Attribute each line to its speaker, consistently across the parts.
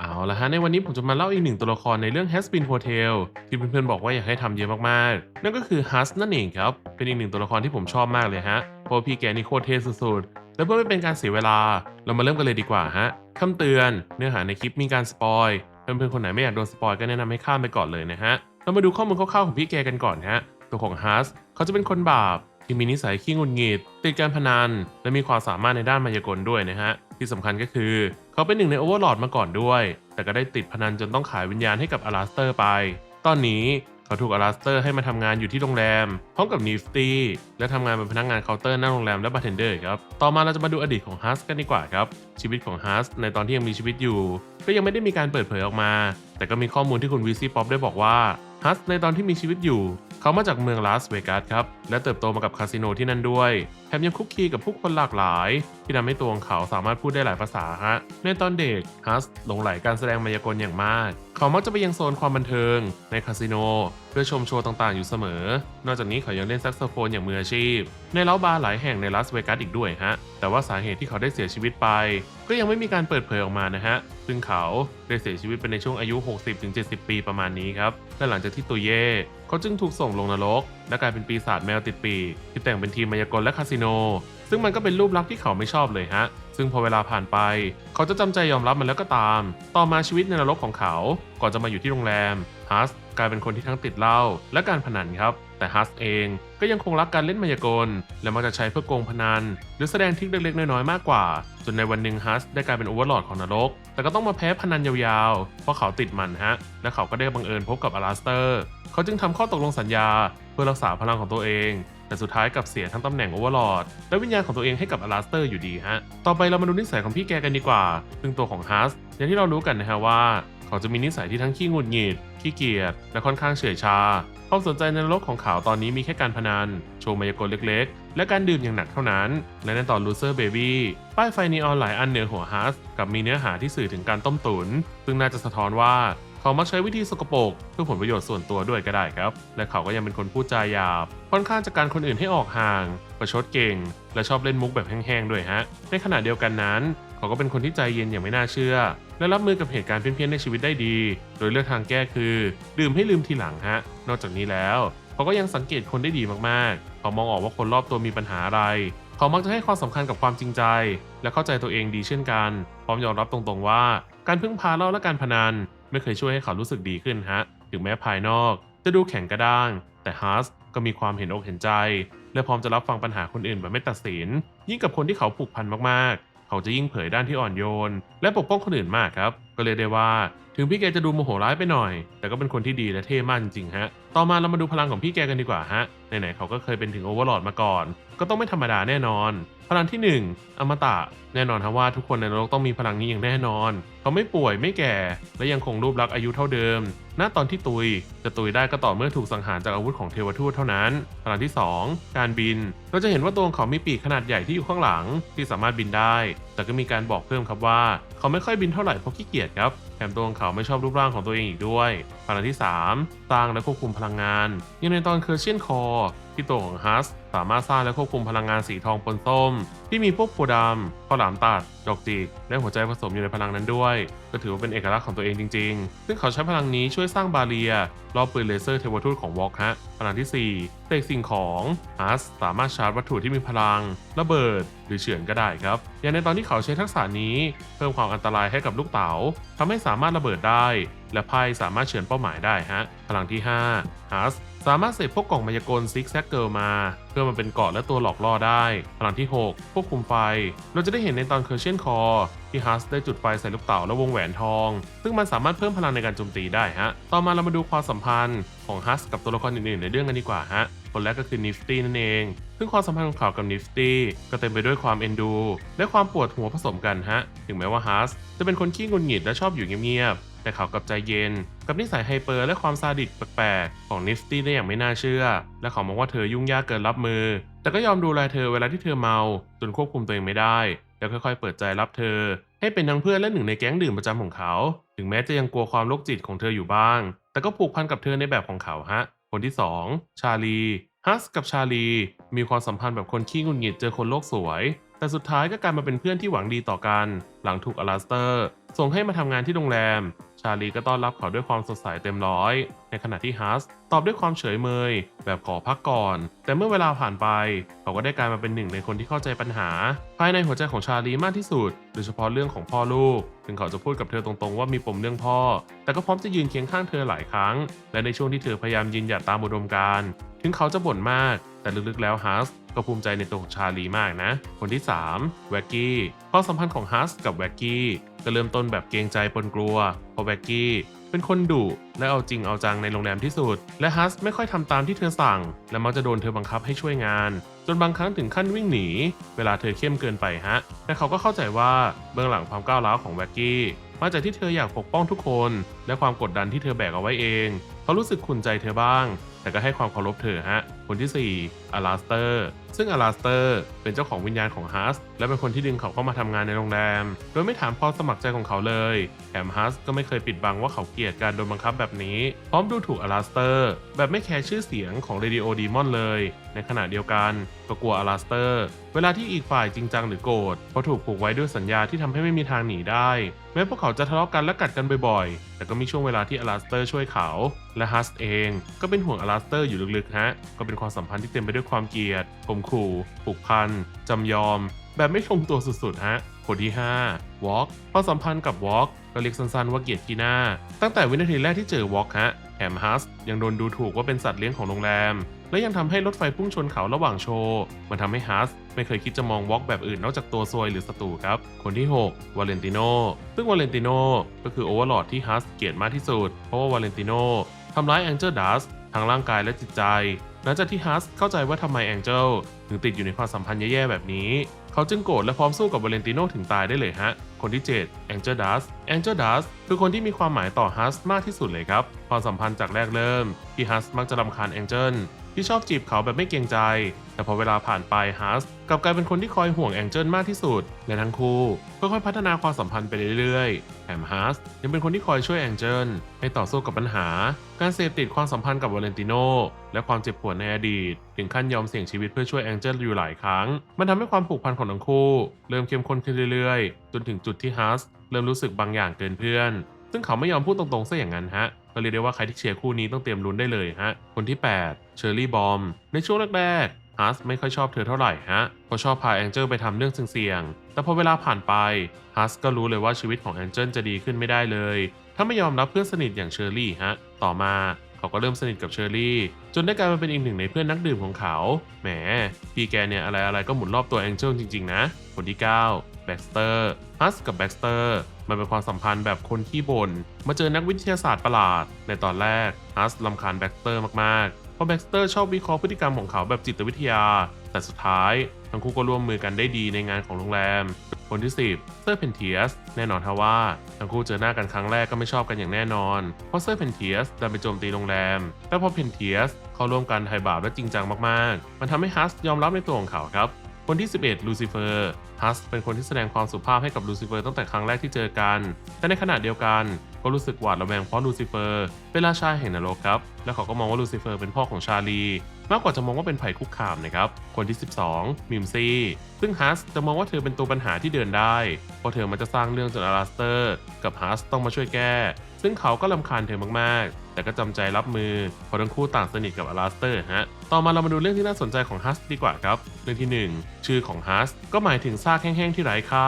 Speaker 1: เอาละฮะในวันนี้ผมจะมาเล่าอีกหนึ่งตัวละครในเรื่อง Has Been Hotel ที่เพื่อนๆบอกว่าอยากให้ทำเยอะมากๆ นั่นก็คือฮัสนั่นเองครับ เป็นอีกหนึ่งตัวละครที่ผมชอบมากเลยฮะเพราะพี่แกนี่โคตรเท่สุดๆ แล้วเพื่อไม่เป็นการเสียเวลา เรามาเริ่มกันเลยดีกว่าฮะคำเตือนเนื้อหาในคลิปมีการสปอยเพื่อนๆคนไหนไม่อยากโดนสปอยก็แนะนำให้ข้ามไปก่อนเลยนะฮะเรามาดูข้อมูลคร่าวๆของพี่แกกันก่อนฮะตัวของฮัสเขาจะเป็นคนบาปที่มีนิสัยขี้งุดหงิดติดการพนันและมีความสามารถในด้านมายากลด้วยนะฮะ ที่สำคัญก็คือ เขาเป็นหนึ่งในโอเวอร์ลอดมาก่อนด้วย แต่ก็ได้ติดพนันจนต้องขายวิญญาณให้กับอลาสเตอร์ไป ตอนนี้เขาถูกอลาสเตอร์ให้มาทำงานอยู่ที่โรงแรม พร้อมกับนิฟตี้และทำงานเป็นพนักงานเคาน์เตอร์หน้าโรงแรมและบาร์เทนเดอร์ครับ ต่อมาเราจะมาดูอดีตของฮัสกันดีกว่าครับ ชีวิตของฮัสในตอนที่ยังมีชีวิตอยู่ ก็ยังไม่ได้มีการเปิดเผยออกมา แต่ก็มีข้อมูลที่คุณวีซี่ป๊อปได้บอกว่าฮัสในตอนที่มีชีวิตอยู่ เขามาจากเมืองลาสเวกัสครับ และเติบโตมากับคาสิโนที่นั่นด้วย แถมยังคุกคีกับผู้คนหลากหลาย ที่ทำให้ตัวของเขาสามารถพูดได้หลายภาษาฮะ ในตอนเด็กฮัสหลงไหลการแสดงมายากลอย่างมาก เขามักจะไปยังโซนความบันเทิง ในคาสิโนเพื่อชมโชว์ต่างๆอยู่เสมอ นอกจากนี้เขายังเล่นแซกโซโฟนอย่างมืออาชีพ ในเล้าบาร์หลายแห่งในลาสเวกัสอีกด้วยฮะ แต่ว่าสาเหตุที่เขาได้เสียชีวิตไป ก็ยังไม่มีการเปิดเผยออกมานะฮะ ซึ่งเขาได้เสียชีวิตไปในช่วงอายุ 60-70 ปีประมาณนี้ครับ และหลังจากที่ตัวเย่ เขาจึงถูกส่งลงนรก และกลายเป็นปีศาจแมวติดปีกที่แต่งเป็นทีมมายากลและคาสิโน ซึ่งมันก็เป็นรูปลักษณ์ที่เขาไม่ชอบเลยฮะ ซึ่งพอเวลาผ่านไป เขาจะจำใจยอมรับมันแล้วก็ตาม ต่อมาชีวิตในนรกของเขา ก่อนจะมาอยู่ที่โรงแรมฮัสกลายเป็นคนที่ทั้งติดเหล้าและการพนันครับ แต่ฮัสเองก็ยังคงรักการเล่นมายากล และมักจะใช้เพื่อโกงพนัน หรือแสดงทริคเล็กๆน้อยๆมากกว่า จนในวันหนึ่งฮัสได้กลายเป็นโอเวอร์ลอดของนรก แต่ก็ต้องมาแพ้พนันยาวๆ เพราะเขาติดมันฮะ และเขาก็ได้บังเอิญพบกับอลาสเตอร์ เขาจึงทำข้อตกลงสัญญา เพื่อรักษาพลังของตัวเอง แต่สุดท้ายกับเสียทั้งตำแหน่งโอเวอร์ลอดและวิญญาณของตัวเองให้กับอลาสเตอร์อยู่ดีฮะ ต่อไปเรามาดูนิสัยของพี่แกกันดีกว่าซึ่งตัวของฮัสอย่างที่เรารู้กันนะฮะว่า เขาจะมีนิสัยที่ทั้งขี้งุดหงิด ขี้เกียจ และค่อนข้างเฉื่อยชา ความสนใจในโลกของเขาตอนนี้มีแค่การพนัน โชว์มายากลเล็กๆ และการดื่มอย่างหนักเท่านั้น และในตอน Loser Baby ป้ายไฟนีออนหลายอันเหนือหัวฮัสกับมีเนื้อหาที่สื่อถึงการต้มตุ๋นซึ่งน่าจะสะท้อนว่าเขามักใช้วิธีสกปรกเพื่อผลประโยชน์ส่วนตัวด้วยก็ได้ครับ และเขาก็ยังเป็นคนพูดจาหยาบ ค่อนข้างจะการคนอื่นให้ออกห่าง ประชดเก่ง และชอบเล่นมุกแบบแห้งๆด้วยฮะ ในขณะเดียวกันนั้น เขาก็เป็นคนที่ใจเย็นอย่างไม่น่าเชื่อ และรับมือกับเหตุการณ์เพี้ยนๆในชีวิตได้ดี โดยเลือกทางแก้คือ ดื่มให้ลืมทีหลังฮะ นอกจากนี้แล้วเขาก็ยังสังเกตคนได้ดีมากๆ เขามองออกว่าคนรอบตัวมีปัญหาอะไร เขามักจะให้ความสำคัญกับความจริงใจ และเข้าใจตัวเองดีเช่นกัน พร้อมยอมรับตรงๆว่า การพึ่งพาเล่าและการพนัน ไม่เคยช่วยให้เขารู้สึกดีขึ้นฮะ ถึงแม้ภายนอก จะดูแข็งกระด้าง แต่ฮัสก็มีความเห็นอกเห็นใจ และพร้อมจะรับฟังปัญหาคนอื่นแบบไม่ตัดสิน ยิ่งกับคนที่เขาผูกพันมากๆ เขาจะยิ่งเผยด้านที่อ่อนโยน และปกป้องคนอื่นมากครับ ก็เลยได้ว่าถึงพี่แกจะดูโมโหร้ายไปหน่อย แต่ก็เป็นคนที่ดีและเท่มากจริงๆฮะ ต่อมาเรามาดูพลังของพี่แกกันดีกว่าฮะ ไหนๆเขาก็เคยเป็นถึงโอเวอร์ลอดมาก่อน ก็ต้องไม่ธรรมดาแน่นอน พลังที่ 1 อมตะ แน่นอนครับว่าทุกคนในโลกต้องมีพลังนี้อย่างแน่นอน เขาไม่ป่วยไม่แก่ และยังคงรูปลักษณ์อายุเท่าเดิม ณ ตอนที่ตุย จะตุยได้ก็ต่อเมื่อถูกสังหารจากอาวุธของเทวทูตเท่านั้น พลังที่ 2 การบิน เราจะเห็นว่าตัวของเขามีปีกขนาดใหญ่ที่อยู่ข้างหลัง ที่สามารถบินได้ แต่ก็มีการบอกเพิ่มครับว่า เขาไม่ค่อยบินเท่าไหร่เพราะขี้เกียจครับ แถมตัวของเขาไม่ชอบรูปร่างของตัวเองอีกด้วย พลังที่ 3 สร้างและควบคุมพลังงานย่างในตอนเคอร์เชียนคอที่ตัวของฮัสสามารถสร้างและควบคุมพลังงานสีทองปนส้ม ที่มีพวกโพดำข้าวหลามตัดดอกจิกและหัวใจผสมอยู่ในพลังนั้นด้วย ก็ถือว่าเป็นเอกลักษณ์ของตัวเองจริง ๆ ซึ่งเขาใช้พลังนี้ช่วยสร้างบาเรียรอบปืนเลเซอร์เทวทูตของวอล์กฮะ พลังที่ 4 เตกสิ่งของฮัสสามารถชาร์จวัตถุที่มีพลัง ระเบิด หรือเฉือนก็ได้ครับ อย่างในตอนที่เขาใช้ทักษะนี้ เพิ่มความอันตรายให้กับลูกเต๋าทำให้สามารถระเบิดได้และไพ่สามารถเฉือนเป้าหมายได้ฮะ พลังที่5ฮัสสามารถเสพพวกกล่องมายากลซิกแซกเกิลมา เพื่อมาเป็นเกาะและตัวหลอกล่อได้ พลังที่ 6 ควบคุมไฟ เราจะได้เห็นในตอนเคอร์เชนคอที่ฮัสได้จุดไฟใส่ลูกเต๋าและวงแหวนทอง ซึ่งมันสามารถเพิ่มพลังในการโจมตีได้ฮะ ต่อมาเรามาดูความสัมพันธ์ของฮัสกับตัวละครอื่นๆ ในเรื่องกันดีกว่าฮะ คนแรกก็คือนิฟตี้นั่นเอง ซึ่งความสัมพันธ์ของเขากับนิฟตี้ก็เต็มไปด้วยความเอ็นดู และความปวดหัวผสมกันฮะ ถึงแม้ว่าฮัสจะเป็นคนขี้งุดหงิดและชอบอยู่เงียบ แต่เขากับใจเย็น กับนิสัยไฮเปอร์และความซาดิสแปลกๆ ของนิฟตี้ได้อย่างไม่น่าเชื่อ และเขามองว่าเธอยุ่งยากเกินรับมือ แต่ก็ยอมดูแลเธอเวลาที่เธอเมา จนควบคุมตัวเองไม่ได้ แล้วค่อยๆ เปิดใจรับเธอ ให้เป็นทั้งเพื่อนและหนึ่งในแก๊งดื่มประจำของเขา ถึงแม้จะยังกลัวความโรคจิตของเธออยู่บ้าง แต่ก็ผูกพันกับเธอในแบบของเขาฮะ คนที่ 2 ชาลีฮัสกับชาลี มีความสัมพันธ์แบบคนขี้งุดหงิดเจอคนโลกสวยแต่สุดท้ายก็กลายมาเป็นเพื่อนที่หวังดีต่อกัน หลังถูกอลาสเตอร์ ส่งให้มาทำงานที่โรงแรม ชาลีก็ต้อนรับเขาด้วยความสดใสเต็มร้อย ในขณะที่ฮัสตอบด้วยความเฉยเมย แบบขอพักก่อน แต่เมื่อเวลาผ่านไป เขาก็ได้กลายมาเป็นหนึ่งในคนที่เข้าใจปัญหา ภายในหัวใจของชาลีมากที่สุด โดยเฉพาะเรื่องของพ่อลูก ถึงเขาจะพูดกับเธอตรงๆว่ามีปมเรื่องพ่อ แต่ก็พร้อมจะยืนเคียงข้างเธอหลายครั้ง และในช่วงที่เธอพยายามยืนหยัดตามอุดมการณ์ ถึงเขาจะบ่นมาก แต่ลึกๆแล้วฮัส ก็ภูมิใจในตัวของชาลีมากนะ คนที่3แว็กกี้ความสัมพันธ์ของฮัสกับแว็กกี้ก็เริ่มต้นแบบเกรงใจปนกลัวเพราะแว็กกี้เป็นคนดุและเอาจริงเอาจังในโรงแรมที่สุด และฮัสไม่ค่อยทำตามที่เธอสั่ง และมักจะโดนเธอบังคับให้ช่วยงาน จนบางครั้งถึงขั้นวิ่งหนี เวลาเธอเข้มเกินไปฮะ แต่เขาก็เข้าใจว่าเบื้องหลังความก้าวร้าวของแว็กกี้มาจากที่เธออยากปกป้องทุกคน และความกดดันที่เธอแบกเอาไว้เองเขารู้สึกขุนใจเธอบ้าง แต่ก็ให้ความเคารพเธอฮะคนที่4อลาสเตอร์ ซึ่งอลาสเตอร์เป็นเจ้าของวิญญาณของฮัสและเป็นคนที่ดึงเขาเข้ามาทำงานในโรงแรม โดยไม่ถามความสมัครใจของเขาเลย แถมฮัสก็ไม่เคยปิดบังว่าเขาเกลียดการโดนบังคับแบบนี้ พร้อมดูถูกอลาสเตอร์ แบบไม่แคร์ชื่อเสียงของเรดิโอดีมอนเลย ในขณะเดียวกันก็กลัวอลาสเตอร์ เวลาที่อีกฝ่ายจริงจังหรือโกรธเพราะถูกผูกไว้ด้วยสัญญาที่ทำให้ไม่มีทางหนีได้ แม้พวกเขาจะทะเลาะกันและกัดกันบ่อยๆ แต่ก็มีช่วงเวลาที่อลาสเตอร์ช่วยเขา และฮัสเอง ก็เป็นห่วงอลาสเตอร์อยู่ลึกๆฮะ ก็เป็นความสัมพันธ์ที่เต็มไปด้วยความเกลียดข่มขู่ผูกพันจำยอม แบบไม่ลงตัวสุดๆฮะคนที่ 5 วอล์กความสัมพันธ์กับวอล์กก็เรียกสั้นๆว่าเกลียดกีหน้าตั้งแต่วินาทีแรกที่เจอวอล์กฮะแถมฮัสยังโดนดูถูกว่าเป็นสัตว์เลี้ยงของโรงแรม และยังทำให้รถไฟพุ่งชนเขาระหว่างโชว์มันทำให้ฮัสไม่เคยคิดจะมองวอล์กแบบอื่นนอกจากตัวซวยหรือศัตรูครับ คนที่ 6 วาเลนติโนซึ่งวาเลนติโนก็คือโอเวอร์ลอดที่ฮัสเกลียดมากที่สุด เพราะว่าวาเลนติโนทำร้ายแองเจิลดัสทั้งร่างกายและจิตใจ หลังจากที่ฮัสเข้าใจว่าทำไมแองเจิลถึงติดอยู่ในความสัมพันธ์แย่ๆแบบนี้ เขาจึงโกรธและพร้อมสู้กับวาเลนติโนถึงตายได้เลยฮะ คนที่7 Angel Dust Angel Dust คือคนที่มีความหมายต่อฮัสมากที่สุดเลยครับ ความสัมพันธ์จากแรกเริ่มที่ฮัสมักจะรำคาญแองเจิล ที่ชอบจีบเขาแบบไม่เกรงใจ แต่พอเวลาผ่านไปฮัสกลับกลายเป็นคนที่คอยห่วงแองเจิลมากที่สุด และทั้งคู่ค่อยๆพัฒนาความสัมพันธ์ไปเรื่อยๆแถมฮัสยังเป็นคนที่คอยช่วยแองเจิลให้ต่อสู้กับปัญหา การเสพติดความสัมพันธ์กับวาเลนติโนและความเจ็บปวดในอดีต ถึงขั้นยอมเสี่ยงชีวิตเพื่อช่วยแองเจิลอยู่หลายครั้ง มันทำให้ความผูกพันของทั้งคู่ เริ่มเข้มข้นขึ้นเรื่อยๆ จนถึงจุดที่ฮัสเริ่มรู้สึกบางอย่างเกินเพื่อน ซึ่งเขาไม่ยอมพูดตรงๆซะอย่างนั้นฮะก็เรียกได้ว่าใครที่เชียร์คู่นี้ต้องเตรียมลุ้นได้เลยฮะคนที่ 8 เชอร์รี่บอม ในช่วงแรกๆฮัสไม่ค่อยชอบเธอเท่าไหร่ฮะเพราะชอบพาแองเจิลไปทำเรื่องเสี่ยงๆแต่พอเวลาผ่านไปฮัสก็รู้เลยว่าชีวิตของแองเจิลจะดีขึ้นไม่ได้เลย ถ้าไม่ยอมรับเพื่อนสนิทอย่างเชอร์รี่ฮะต่อมาเขาก็เริ่มสนิทกับเชอร์รี่ จนได้กลายมาเป็นอีกหนึ่งในเพื่อนนักดื่มของเขา แหม พี่แกเนี่ยอะไรๆก็หมุนรอบตัวแองเจิลจริงๆนะ คนที่ 9 แบ็กสเตอร์ฮัสกับแบ็กสเตอร์มันเป็นความสัมพันธ์แบบคนขี้บน่นมาเจอนักวิทยาศาสตร์ประหลาด ในตอนแรกฮัสลำคาญแบ็กสเตอร์มากๆ เพราะแบ็กสเตอร์ชอบวิเคราะห์พฤติกรรมของเขาแบบจิตวิทยา แต่สุดท้ายทั้งคู่ก็ร่วมมือกันได้ดีในงานของโรงแรม คนที่ 10 เซอร์เพนเทียส แน่นอนทว่า ทั้งคู่เจอหน้ากันครั้งแรกก็ไม่ชอบกันอย่างแน่นอน เพราะเซอร์เพนเทียสดันไปโจมตีโรงแรม แต่พอเพนเทียสเขาร่วมกันไถ่บาปและจริงจังมากๆ มันทำให้ฮัสยอมรับในตัวของเขาครับ คนที่ 11 ลูซิเฟอร์ ฮัสเป็นคนที่แสดงความสุภาพให้กับลูซิเฟอร์ตั้งแต่ครั้งแรกที่เจอกัน แต่ในขณะเดียวกันก็รู้สึกหวาดระแวงเพราะลูซิเฟอร์เป็นราชาแห่งนรกครับ และเขาก็มองว่าลูซิเฟอร์เป็นพ่อของชาลี มากกว่าจะมองว่าเป็นภัยคุกคามนะครับ คนที่ 12 มิมซี่ ซึ่งฮัสจะมองว่าเธอเป็นตัวปัญหาที่เดินได้ เพราะเธอมันจะสร้างเรื่องจนอาราสเตอร์ กับฮัสต้องมาช่วยแก้ ซึ่งเขาก็ลำคาญเธอมากๆ แต่ก็จำใจรับมือเพราะทั้งคู่ต่างสนิทกับอาราสเตอร์ฮะ ต่อมาเรามาดูเรื่องที่น่าสนใจของฮัสดีกว่าครับ เรื่องที่ 1 ชื่อของฮัสก็หมายถึงซากแห้งๆที่ไร้ค่า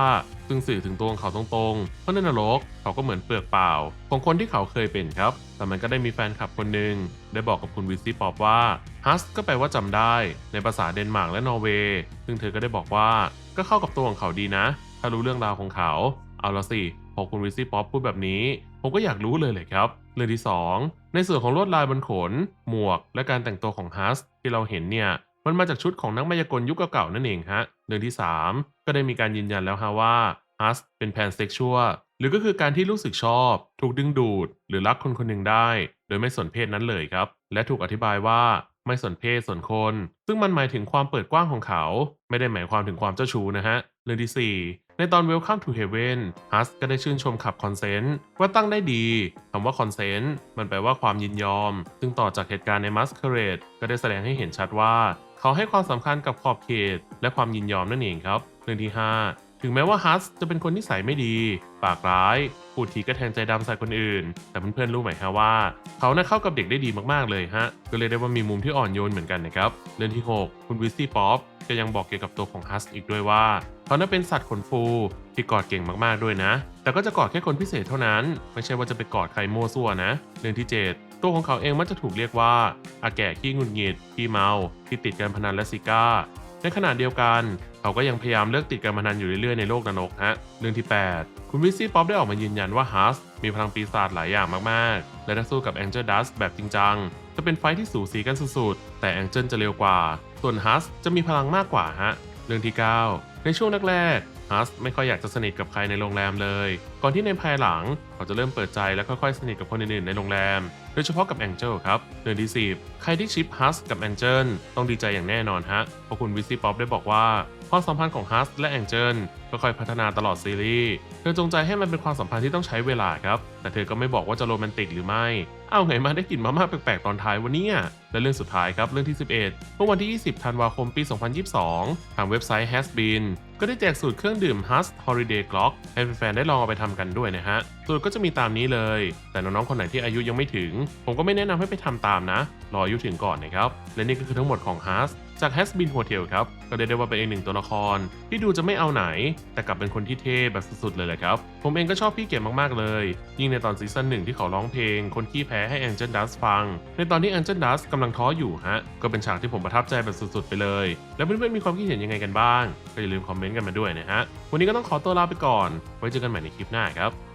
Speaker 1: ซึ่งสื่อถึงตัวของเขาตรงๆ เพราะในนรกเขาก็เหมือนเปลือกเปล่า ของคนที่เขาเคยเป็นครับ แต่มันก็ได้มีแฟนคลับคนหนึ่งได้บอกกับคุณวิซซี่ป๊อปว่าฮัสก็แปลว่าจำได้ ในภาษาเดนมาร์กและนอร์เวย์ซึ่งเธอก็ได้บอกว่าก็เข้ากับตัวของเขาดีนะ ถ้ารู้เรื่องราวของเขาเอาละสิพอคุณวิซซี่ป๊อปพูดแบบนี้ ผมก็อยากรู้เลยเลยครับ เรื่องที่ 2 ในส่วนของลวดลายบนขน หมวก และการแต่งตัวของฮัสที่เราเห็นเนี่ยมันมาจากชุดของนักมายากลยุคเก่าๆนั่นเองฮะเรื่องที่ 3 ก็ได้มีการยืนยันแล้วฮะว่าฮัสเป็นแพนเซ็กชวลหรือก็คือการที่รู้สึกชอบ ถูกดึงดูด หรือรักคนคนหนึ่งได้ โดยไม่สนเพศนั้นเลยครับ และถูกอธิบายว่าไม่สนเพศสนคน ซึ่งมันหมายถึงความเปิดกว้างของเขา ไม่ได้หมายความถึงความเจ้าชู้นะฮะเรื่องที่ 4 ในตอน Welcome to Heaven ฮัสก็ได้ชื่นชมขับคอนเซนต์ว่าตั้งได้ดีคำว่าคอนเซนต์มันแปลว่าความยินยอม ซึ่งต่อจากเหตุการณ์ใน Masquerade ก็ได้แสดงให้เห็นชัดว่า เขาให้ความสำคัญกับขอบเขต และความยินยอมนั่นเองครับเรื่องที่ 5 ถึงแม้ว่าฮัสจะเป็นคนนิสัยไม่ดี ปากร้าย พูดทีก็แทงใจดำใส่คนอื่น แต่เพื่อนๆรู้ไหมฮะว่า เขาน่าเข้ากับเด็กได้ดีมากๆเลยฮะ ก็เลยได้ว่ามีมุมที่อ่อนโยนเหมือนกันนะครับ เรื่องที่ 6 คุณวิสซี่ป๊อปก็ยังบอกเกี่ยวกับตัวของฮัสอีกด้วยว่า เขาน่าเป็นสัตว์ขนฟูที่กอดเก่งมากๆด้วยนะ แต่ก็จะกอดแค่คนพิเศษเท่านั้น ไม่ใช่ว่าจะไปกอดใครมั่วซั่วนะ เรื่องที่ 7ตัวของเขาเองมักจะถูกเรียกว่าอาแก่ขี้งุดหงิดขี้เมา ที่ติดการพนันและซิก้า ในขณะเดียวกัน เขาก็ยังพยายามเลิกติดการพนันอยู่เรื่อยๆในโลกนรกฮะเรื่องที่ 8 คุณวิสซี่ป๊อปได้ออกมายืนยันว่าฮัสมีพลังปีศาจหลายอย่างมากๆ และถ้สู้กับแองเจิลดัสแบบจริงจังจะเป็นไฟที่สูสีกันสุดๆ แต่แองเจิลจะเร็วกว่า ส่วนฮัสจะมีพลังมากกว่าฮะ เรื่องที่ 9 ในช่วงแรกๆฮัสไม่ค่อยอยากจะสนิทกับใครในโรงแรมเลย ก่อนที่ในภายหลังเขาจะเริ่มเปิดใจและค่อยๆ สนิทกับคนอื่นๆ ในโรงแรม โดยเฉพาะกับแองเจิลครับเรื่องที่ 10 ใครที่ชิปฮัสกับแองเจิลต้องดีใจอย่างแน่นอนฮะ เพราะคุณวิซี่ป๊อปได้บอกว่า ความสัมพันธ์ของฮัสและแองเจิลก็ค่อยพัฒนาตลอดซีรีส์เธอจงใจให้มันเป็นความสัมพันธ์ที่ต้องใช้เวลาครับ แต่เธอก็ไม่บอกว่าจะโรแมนติกหรือไม่ เอาไงมาได้กลิ่นมาม่าแปลกๆตอนท้ายวันนี้และเรื่องสุดท้ายครับเรื่องที่ 11 เมื่อวันที่ 20 ธันวาคมปี 2022 ทางเว็บไซต์ Has Been ก็ได้แจกสูตรเครื่องดื่ม Has Holiday Clock ให้แฟนๆได้ลองเอาไปทำกันด้วยนะฮะ สูตรก็จะมีตามนี้เลย แต่น้องๆคนไหนที่อายุยังไม่ถึง ผมก็ไม่แนะนำให้ไปทำตามนะ รออายุถึงก่อนนะครับ และนี่ก็คือทั้งหมดของ Has จาก Has Been Hotel ครับ ก็ได้ได้ว่าเป็นอีกหนึ่งตัวละคร ที่ดูจะไม่เอาไหน แต่กลับเป็นคนที่เท่แบบสุดๆเลยแหละครับ ผมเองก็ชอบพี่เก๋มากๆเลย ยิ่งในตอนซีซั่นหนึ่งที่เขาร้องเพลง คนขี้แพ้ให้ Angel Dust ฟัง ในตอนที่ Angel Dust กำลังท้ออยู่ฮะ ก็เป็นฉากที่ผมประทับใจแบบสุดๆไปเลย แล้วเพื่อนๆมีความคิดเห็นยังไงกันบ้าง ก็อย่าลืมคอมเมนต์กันมาด้วยนะฮะ วันนี้ก็ต้องขอตัวลาไปก่อน ไว้เจอกันใหม่ในคลิปหน้าครับ